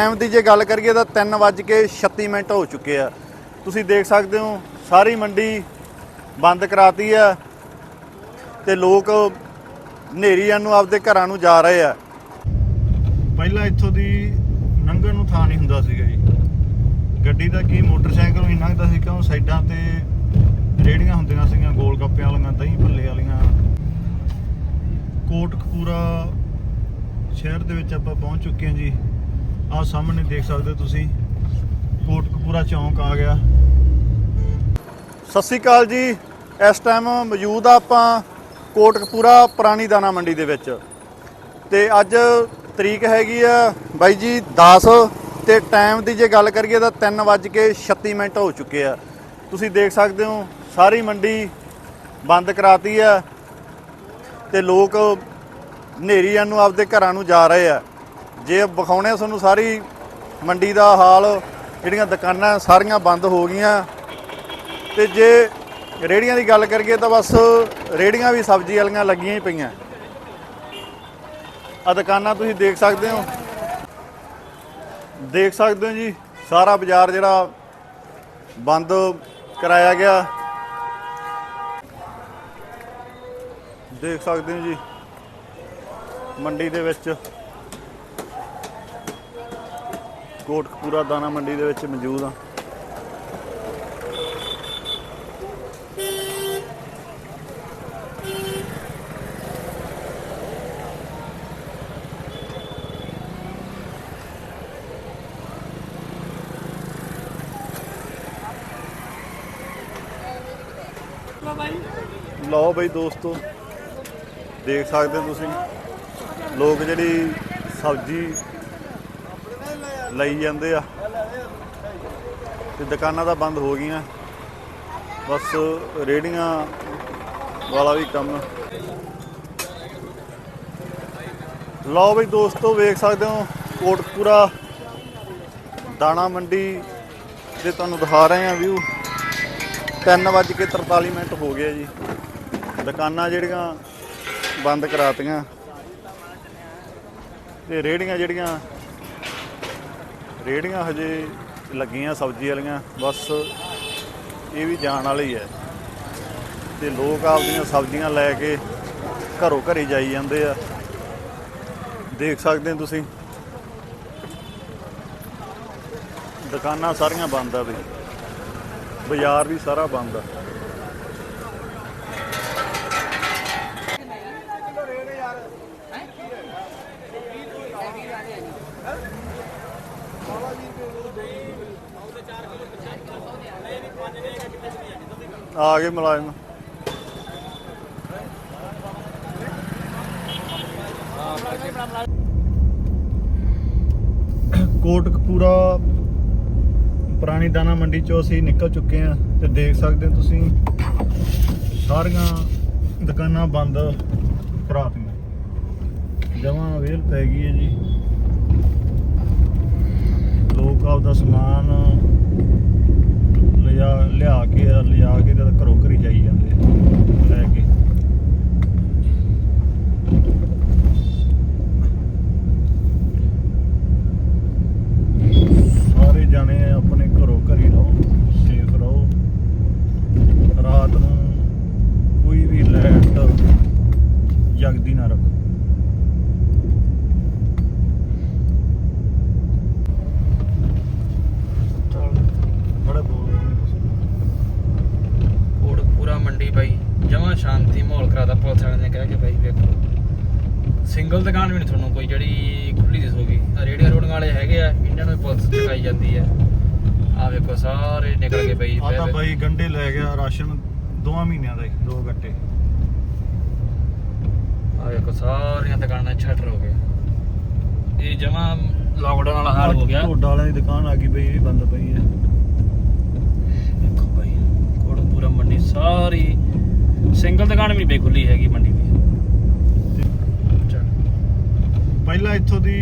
Time ਦੀ ਜੇ ਗੱਲ ਕਰੀਏ ਤਾਂ 3:36 ਮਿੰਟ ਹੋ ਚੁੱਕੇ ਆ। ਤੁਸੀਂ ਦੇਖ ਸਕਦੇ ਹੋ, ਸਾਰੀ ਮੰਡੀ ਬੰਦ ਕਰਾਤੀ ਆ ਤੇ ਲੋਕ ਹਨੇਰੀਆਂ ਨੂੰ ਆਪਦੇ ਘਰਾਂ ਨੂੰ ਜਾ ਰਹੇ ਆ। ਪਹਿਲਾਂ ਇੱਥੋਂ ਦੀ ਲੰਘਣ ਨੂੰ ਥਾਂ ਨਹੀਂ ਹੁੰਦਾ ਸੀਗਾ ਜੀ। ਗੱਡੀ ਦਾ ਕੀ, ਮੋਟਰਸਾਈਕਲ ਵੀ ਲੰਘਦਾ ਸੀ, ਕਿਉਂ ਸਾਈਡਾਂ ਤੇ ਰੇੜੀਆਂ ਹੁੰਦੀਆਂ ਸੀਗੀਆਂ, ਗੋਲ ਗੱਪਿਆਂ ਵਾਲੀਆਂ, ਦਹੀਂ ਭੱਲੇ ਵਾਲੀਆਂ। ਕੋਟਕਪੂਰਾ ਸ਼ਹਿਰ ਦੇ ਵਿੱਚ ਆਪਾਂ ਪਹੁੰਚ ਚੁੱਕੇ ਹਾਂ ਜੀ। ਆਹ ਸਾਹਮਣੇ ਦੇਖ ਸਕਦੇ ਹੋ ਤੁਸੀਂ, ਕੋਟਕਪੂਰਾ ਚੌਂਕ ਆ ਗਿਆ। ਸਤਿ ਸ਼੍ਰੀ ਅਕਾਲ ਜੀ। ਇਸ ਟਾਈਮ ਮੌਜੂਦ ਆ ਆਪਾਂ ਕੋਟਕਪੂਰਾ ਪੁਰਾਣੀ ਦਾਣਾ ਮੰਡੀ ਦੇ ਵਿੱਚ। ਤੇ ਅੱਜ ਤਰੀਕ ਹੈਗੀ ਆ ਬਾਈ ਜੀ 10 ਤੇ ਟਾਈਮ ਦੀ ਜੇ ਗੱਲ ਕਰੀਏ ਤਾਂ 3:36 ਮਿੰਟ ਹੋ ਚੁੱਕੇ ਆ। ਤੁਸੀਂ ਦੇਖ ਸਕਦੇ ਹੋ, ਸਾਰੀ ਮੰਡੀ ਬੰਦ ਕਰਾਤੀ ਆ, ਤੇ ਲੋਕ ਹਨੇਰੀਆਂ ਨੂੰ ਆਪਦੇ ਘਰਾਂ ਨੂੰ ਜਾ ਰਹੇ ਆ। ਜੇ ਵਿਖਾਉਣੇ ਤੁਹਾਨੂੰ ਸਾਰੀ ਮੰਡੀ ਦਾ ਹਾਲ, ਜਿਹੜੀਆਂ ਦੁਕਾਨਾਂ ਸਾਰੀਆਂ ਬੰਦ ਹੋ ਗਈਆਂ। ਤੇ ਜੇ ਰੇੜੀਆਂ ਦੀ ਗੱਲ ਕਰੀਏ ਤਾਂ ਬਸ ਰੇੜੀਆਂ ਵੀ ਸਬਜ਼ੀ ਵਾਲੀਆਂ ਲੱਗੀਆਂ ਹੀ ਪਈਆਂ। ਆ ਦੁਕਾਨਾਂ ਤੁਸੀਂ ਦੇਖ ਸਕਦੇ ਹੋ। ਦੇਖ ਸਕਦੇ ਹੋ ਜੀ, ਸਾਰਾ ਬਾਜ਼ਾਰ ਜਿਹੜਾ ਬੰਦ ਕਰਾਇਆ ਗਿਆ। ਦੇਖ ਸਕਦੇ ਹੋ ਜੀ, ਮੰਡੀ ਦੇ ਵਿੱਚ ਕੋਟਕਪੂਰਾ ਦਾਣਾ ਮੰਡੀ ਦੇ ਵਿੱਚ ਮੌਜੂਦ ਆ ਲਓ ਬਈ ਦੋਸਤੋ, ਦੇਖ ਸਕਦੇ ਤੁਸੀਂ, ਲੋਕ ਜਿਹੜੀ ਸਬਜ਼ੀ ਲਈ ਜਾਂਦੇ ਆ। ਤੇ ਦੁਕਾਨਾਂ ਤਾਂ ਬੰਦ ਹੋ ਗਈਆਂ। ਬਸ ਰੇੜੀਆਂ ਵਾਲਾ ਵੀ ਕੰਮ। ਲਓ ਬਈ ਦੋਸਤੋ, ਵੇਖ ਸਕਦੇ ਹੋ, ਕੋਟਕਪੂਰਾ ਦਾਣਾ ਮੰਡੀ ਦੇ ਤੁਹਾਨੂੰ ਦਿਖਾ ਰਹੇ ਆ ਵਿਊ 3:43 ਮਿੰਟ ਹੋ ਗਏ ਜੀ। ਦੁਕਾਨਾਂ ਜਿਹੜੀਆਂ ਬੰਦ ਕਰਾਤੀਆਂ। ਤੇ ਰੇੜੀਆਂ ਜਿਹੜੀਆਂ ਰੇੜੀਆਂ ਹਜੇ ਲੱਗੀਆਂ, ਸਬਜ਼ੀ ਵਾਲੀਆਂ, ਬਸ ਇਹ ਵੀ ਜਾਣ ਵਾਲੀ ਹੈ। ਤੇ ਲੋਕ ਆਪਦੀਆਂ ਸਬਜ਼ੀਆਂ ਲੈ ਕੇ ਘਰੋਂ ਘਰੀ ਜਾਈ ਜਾਂਦੇ ਆ। ਦੇਖ ਸਕਦੇ ਹੋ ਤੁਸੀਂ? ਦੁਕਾਨਾਂ ਸਾਰੀਆਂ ਬੰਦ ਆ ਬਈ ਬਾਜ਼ਾਰ ਵੀ ਸਾਰਾ ਬੰਦ ਆ। ਆ ਗਏ ਮੁਲਾਜ਼ਮ। ਕੋਟਕਪੂਰਾ ਪੁਰਾਣੀ ਦਾਣਾ ਮੰਡੀ ਚੋਂ ਅਸੀਂ ਨਿਕਲ ਚੁੱਕੇ ਹਾਂ ਤੇ ਦੇਖ ਸਕਦੇ ਹੋ ਤੁਸੀਂ, ਸਾਰੀਆਂ ਦੁਕਾਨਾਂ ਬੰਦ ਕਰਾਤੀਆਂ ਜਮਾਂ ਵੇਲ ਪੈ ਗਈ ਹੈ ਜੀ। ਲੋਕ ਆਪਦਾ ਸਮਾਨ ਲਿਆ ਲਿਆ ਕੇ ਤੇ ਘਰੋਂ ਘਰੀ ਜਾਈ ਜਾਂਦੇ ਆ ਲੈ ਕੇ ਸਾਰੇ ਜਾਣੇ ਆਪਣੇ ਘਰੋਂ ਘਰੀ ਰਹੋ ਸੇਫ ਰਹੋ ਰਾਤ ਨੂੰ ਕੋਈ ਵੀ ਲਾਈਟ ਜਗਦੀ ਨਾ ਰੱਖੋ ਚੱਲ ਬੜਾ ਬੋਲ ਕੋਟਕਪੂਰਾ ਮੰਡੀ ਬਾਈ ਜਮਾਂ ਸ਼ਾਂਤੀ ਮਾਹੌਲ ਕਰਾਦਾ ਪੁਲਿਸ ਵਾਲਿਆਂ ਨੇ ਕਹਿ ਕੇ ਬਾਈ ਵੇਖੋ ਸਿੰਗਲ ਦੁਕਾਨ ਵੀ ਨਹੀਂ ਤੁਹਾਨੂੰ ਕੋਈ ਜਿਹੜੀ ਖੁੱਲੀ ਦਿਸੂਗੀ ਆ ਰੇੜੀਆਂ ਰੋਡਾਂ ਵਾਲੇ ਹੈਗੇ ਆ ਇਹਨਾਂ ਨੂੰ ਪੁਲਿਸ ਚਕਾਈ ਜਾਂਦੀ ਹੈ ਆ ਵੇਖੋ ਸਾਰੇ ਨਿਕਲ ਕੇ ਬਈ ਆ ਤਾਂ ਬਾਈ ਗੰਡੇ ਲੈ ਗਿਆ ਰਾਸ਼ਨ ਦੋਵਾਂ ਮਹੀਨਿਆਂ ਦਾ ਹੀ ਦੋ ਗੱਟੇ ਆ ਵੇਖੋ ਸਾਰੀਆਂ ਦੁਕਾਨਾਂ ਛੱਡ ਹੋ ਗਏ। ਇਹ ਜਮਾਂ ਲਾਕਡਾਊਨ ਵਾਲਾ ਹਾਲ ਹੋ ਗਿਆ। ਢੋਡਾ ਵਾਲਿਆਂ ਦੀ ਦੁਕਾਨ ਆ ਗਈ ਬਈ ਇਹ ਵੀ ਬੰਦ ਪਈ ਹੈ ਦੇਖੋ ਬਾਈ ਕੋਟਕਪੂਰਾ ਮੰਡੀ ਸਾਰੀ ਸਿੰਗਲ ਦੁਕਾਨ ਵੀ ਨਹੀਂ ਬਈ ਖੁੱਲੀ ਹੈਗੀ ਮੰਡੀ ਦੀ। ਪਹਿਲਾਂ ਇੱਥੋਂ ਦੀ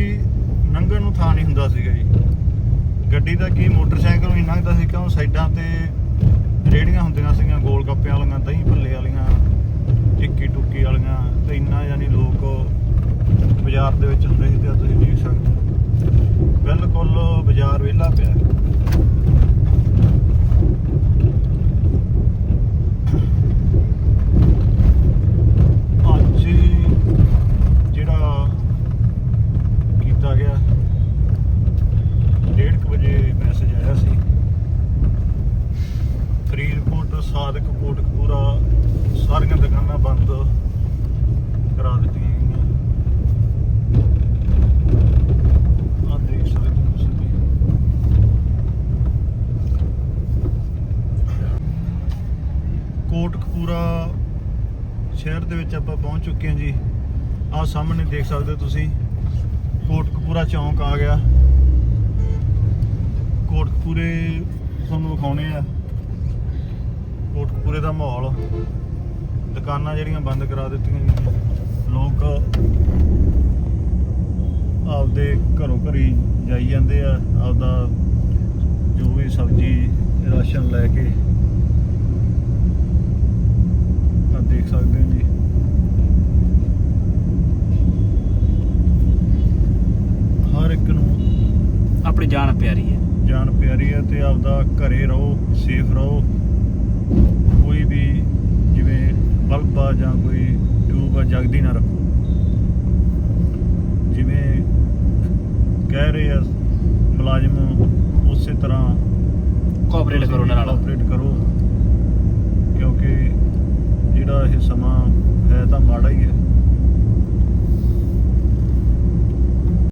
ਲੰਘਣ ਨੂੰ ਥਾਂ ਨਹੀਂ ਹੁੰਦਾ ਸੀਗਾ ਜੀ। ਗੱਡੀ ਦਾ ਕੀ, ਮੋਟਰਸਾਈਕਲ ਵੀ ਲੰਘਦਾ ਸੀ, ਕਿਉਂ ਸਾਈਡਾਂ ਤੇ ਰੇੜੀਆਂ ਹੁੰਦੀਆਂ ਸੀਗੀਆਂ, ਗੋਲ ਗੱਪਿਆਂ ਵਾਲੀਆਂ, ਦਹੀਂ ਭੱਲੇ ਵਾਲੀਆਂ ਟਿੱਕੀ ਟੁੱਕੀ ਵਾਲੀਆਂ, ਤੇ ਇੰਨਾ ਯਾਨੀ ਲੋਕ ਬਾਜ਼ਾਰ ਦੇ ਵਿੱਚ ਹੁੰਦੇ ਸੀ ਤੇ ਤੁਸੀਂ ਦੇਖ ਸਕਦੇ ਹੋ। ਬਿਲਕੁਲ ਬਾਜ਼ਾਰ ਵਿਹਲਾ ਪਿਆ ਅੱਜ ਜਿਹੜਾ ਕੀਤਾ ਗਿਆ 1:30 ਵਜੇ ਮੈਸੇਜ ਆਇਆ ਸੀ ਫਰੀਦਕੋਟ ਕੋਟਕਪੂਰਾ ਸਾਰੀਆਂ ਦੁਕਾਨਾਂ ਬੰਦ ਕਰਾ ਦਿੱਤੀਆਂ ਗਈਆਂ। ਆ ਦੇਖ ਸਕਦੇ ਹੋ ਤੁਸੀਂ ਕੋਟਕਪੂਰਾ ਸ਼ਹਿਰ ਦੇ ਵਿੱਚ ਆਪਾਂ ਪਹੁੰਚ ਚੁੱਕੇ ਹਾਂ ਜੀ। ਆਹ ਸਾਹਮਣੇ ਦੇਖ ਸਕਦੇ ਹੋ ਤੁਸੀਂ ਕੋਟਕਪੂਰਾ ਚੌਂਕ ਆ ਗਿਆ। ਕੋਟਕਪੂਰੇ ਤੁਹਾਨੂੰ ਵਿਖਾਉਣੇ ਆ। ਕੋਟਕਪੂਰੇ ਦਾ ਮਾਹੌਲ। ਦੁਕਾਨਾਂ ਜਿਹੜੀਆਂ ਬੰਦ ਕਰਾ ਦਿੱਤੀਆਂ ਗਈਆਂ। ਲੋਕ ਆਪਦੇ ਘਰੋਂ ਘਰੀ ਜਾਈ ਜਾਂਦੇ ਆ। ਆਪਦਾ ਜੋ ਵੀ ਸਬਜ਼ੀ ਰਾਸ਼ਨ ਲੈ ਕੇ ਆ ਦੇਖ ਸਕਦੇ ਹੋ ਜੀ। ਹਰ ਇੱਕ ਨੂੰ ਆਪਣੀ ਜਾਨ ਪਿਆਰੀ ਹੈ। ਜਾਨ ਪਿਆਰੀ ਹੈ ਤੇ ਆਪਦਾ ਘਰੇ ਰਹੋ ਸੇਫ ਰਹੋ। ਬਲਬ ਆ ਜਾਂ ਕੋਈ ਟਿਊਬ ਆ ਜਗਦੀ ਨਾ ਰੱਖੋ। ਜਿਵੇਂ ਕਹਿ ਰਹੇ ਆ ਮੁਲਾਜ਼ਮ ਉਸੇ ਤਰ੍ਹਾਂ ਕੋਆਪਰੇਟ ਕਰੋ ਉਹਨਾਂ ਨਾਲ। ਕੋਆਪਰੇਟ ਕਰੋ ਕਿਉਂਕਿ ਜਿਹੜਾ ਇਹ ਸਮਾਂ ਹੈ ਤਾਂ ਮਾੜਾ ਹੀ ਹੈ।